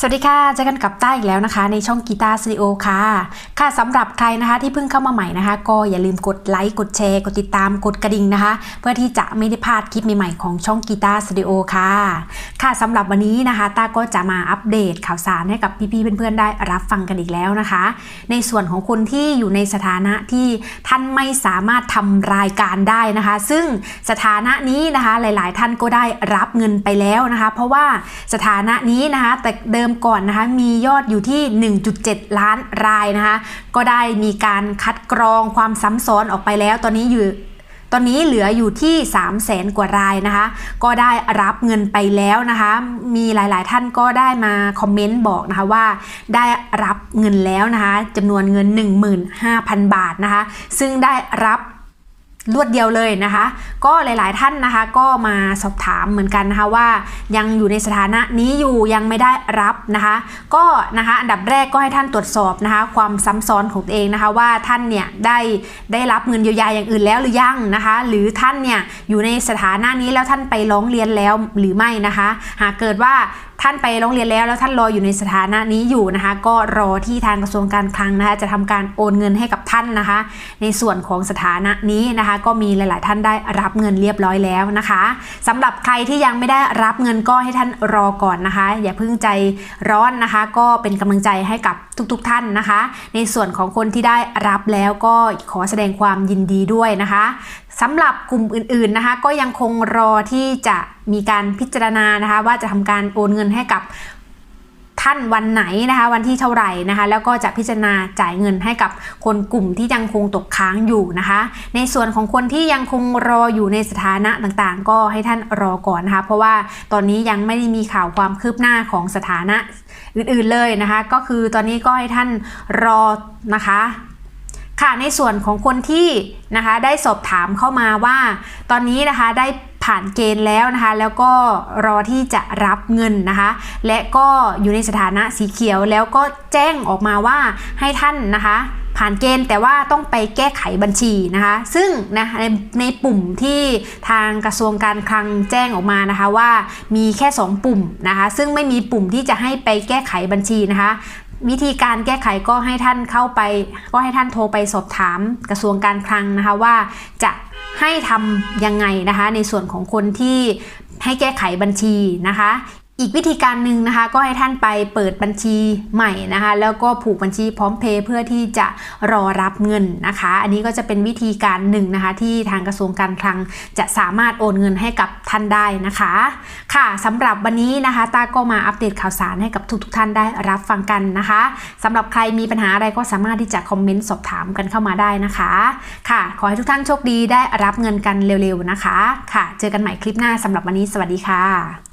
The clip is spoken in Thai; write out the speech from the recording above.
สวัสดีค่ะเจอกันกับต้าอีกแล้วนะคะ ในช่องกีตาร์สตูดิโอค่ะ ค่ะสำหรับใครนะคะที่เพิ่งเข้ามาใหม่นะคะ ก็อย่าลืมกดไลค์กดแชร์ กดติดตามกดกระดิ่งนะคะ เพื่อที่จะไม่ได้พลาดคลิปใหม่ๆของช่องกีตาร์สตูดิโอค่ะ ค่ะสำหรับวันนี้นะคะตาก็จะมาอัปเดตข่าวสารให้กับพี่ๆเพื่อนๆได้รับฟังกันอีกแล้วนะคะ ในส่วนของคนที่อยู่ในสถานะที่ท่านไม่สามารถทำรายการได้นะคะ ซึ่งสถานะนี้นะคะหลายๆ ท่านก็ได้รับเงินไปแล้วนะคะ เพราะว่าสถานะนี้นะคะแต่เดิมก่อนนะคะมียอดอยู่ที่ 1.7 ล้านรายนะคะก็ได้มีการคัดกรองความซ้ำซ้อนออกไปแล้ว ตอนนี้อยู่ ตอนนี้เหลืออยู่ที่ 3 0 0แสนกว่ารายนะคะ ก็ได้รับเงินไปแล้วนะคะ มีหลายๆ ท่านก็ได้มาคอมเมนต์บอกนะคะว่าได้รับเงินแล้วนะคะจำนวนเงิน 15,000 บาทนะคะ ซึ่งได้รับ รวดเดียวเลยนะคะ ก็หลาย ๆ ท่านนะคะ ก็มาสอบถามเหมือนกันนะคะว่ายังอยู่ในสถานะนี้อยู่ยังไม่ได้รับนะคะ ก็นะคะอันดับแรกก็ให้ท่านตรวจสอบนะคะ ความซ้ำซ้อนของตัวเองนะคะ ว่าท่านเนี่ยได้ได้รับเงินเยียวยาอย่างอื่นแล้วหรือยังนะคะ หรือท่านเนี่ยอยู่ในสถานะนี้แล้วท่านไปร้องเรียนแล้วหรือไม่นะคะ หากเกิดว่าท่านไปร้องเรียนแล้วแล้วท่านรออยู่ในสถานะนี้อยู่นะคะ ก็รอที่ทางกระทรวงการคลังนะคะจะทำการโอนเงินให้กับท่านนะคะ ในส่วนของสถานะนี้นะคะ ก็มีหลาย ๆ ท่านได้รับเงินเรียบร้อยแล้วนะคะสำหรับใครที่ยังไม่ได้รับเงินก็ให้ท่านรอก่อนนะคะ อย่าเพิ่งใจร้อนนะคะ ก็เป็นกำลังใจให้กับทุก ๆ ท่านนะคะ ในส่วนของคนที่ได้รับแล้วก็ขอแสดงความยินดีด้วยนะคะสำหรับกลุ่มอื่น ๆ นะคะ ก็ยังคงรอที่จะ มีการพิจารณานะคะว่าจะทำการโอนเงินให้กับท่านวันไหนนะคะ วันที่เท่าไหร่นะคะ แล้วก็จะพิจารณาจ่ายเงินให้กับคนกลุ่มที่ยังคงตกค้างอยู่นะคะ ในส่วนของคนที่ยังคงรออยู่ในสถานะต่างๆ ก็ให้ท่านรอก่อนนะคะ เพราะว่าตอนนี้ยังไม่ได้มีข่าวความคืบหน้าของสถานะอื่นๆเลยนะคะ ก็คือตอนนี้ก็ให้ท่านรอนะคะค่ะในส่วนของคนที่นะคะได้สอบถามเข้ามาว่า ตอนนี้นะคะได้ ผ่านเกณฑ์แล้วนะคะ แล้วก็รอที่จะรับเงินนะคะ และก็อยู่ในสถานะสีเขียวแล้วก็แจ้งออกมาว่าให้ท่านนะคะผ่านเกณฑ์แต่ว่าต้องไปแก้ไขบัญชีนะคะ ซึ่งนะในในปุ่มที่ทางกระทรวงการคลังแจ้งออกมานะคะว่ามีแค่ 2 ปุ่มนะคะ ซึ่งไม่มีปุ่มที่จะให้ไปแก้ไขบัญชีนะคะวิธีการแก้ไขก็ให้ท่านเข้าไป ก็ให้ท่านโทรไปสอบถามกระทรวงการคลังนะคะว่าจะ ให้ทำยังไงนะคะ ในส่วนของคนที่ให้แก้ไขบัญชีนะคะ อีกวิธีการหนึ่งนะคะ ก็ให้ท่านไปเปิดบัญชีใหม่นะคะ แล้วก็ผูกบัญชีพร้อมเพย์เพื่อที่จะรอรับเงินนะคะ อันนี้ก็จะเป็นวิธีการหนึ่งนะคะ ที่ทางกระทรวงการคลังจะสามารถโอนเงินให้กับท่านได้นะคะ ค่ะสำหรับวันนี้นะคะตาก็มาอัปเดตข่าวสารให้กับทุกๆทท่านได้รับฟังกันนะคะสำหรับใครมีปัญหาอะไรก็สามารถที่จะคอมเมนต์สอบถามกันเข้ามาได้นะคะ ค่ะ ขอให้ทุกท่านโชคดีได้รับเงินกันเร็วๆนะคะ ค่ะ เจอกันใหม่คลิปหน้าสำหรับวันนี้สวัสดีค่ะ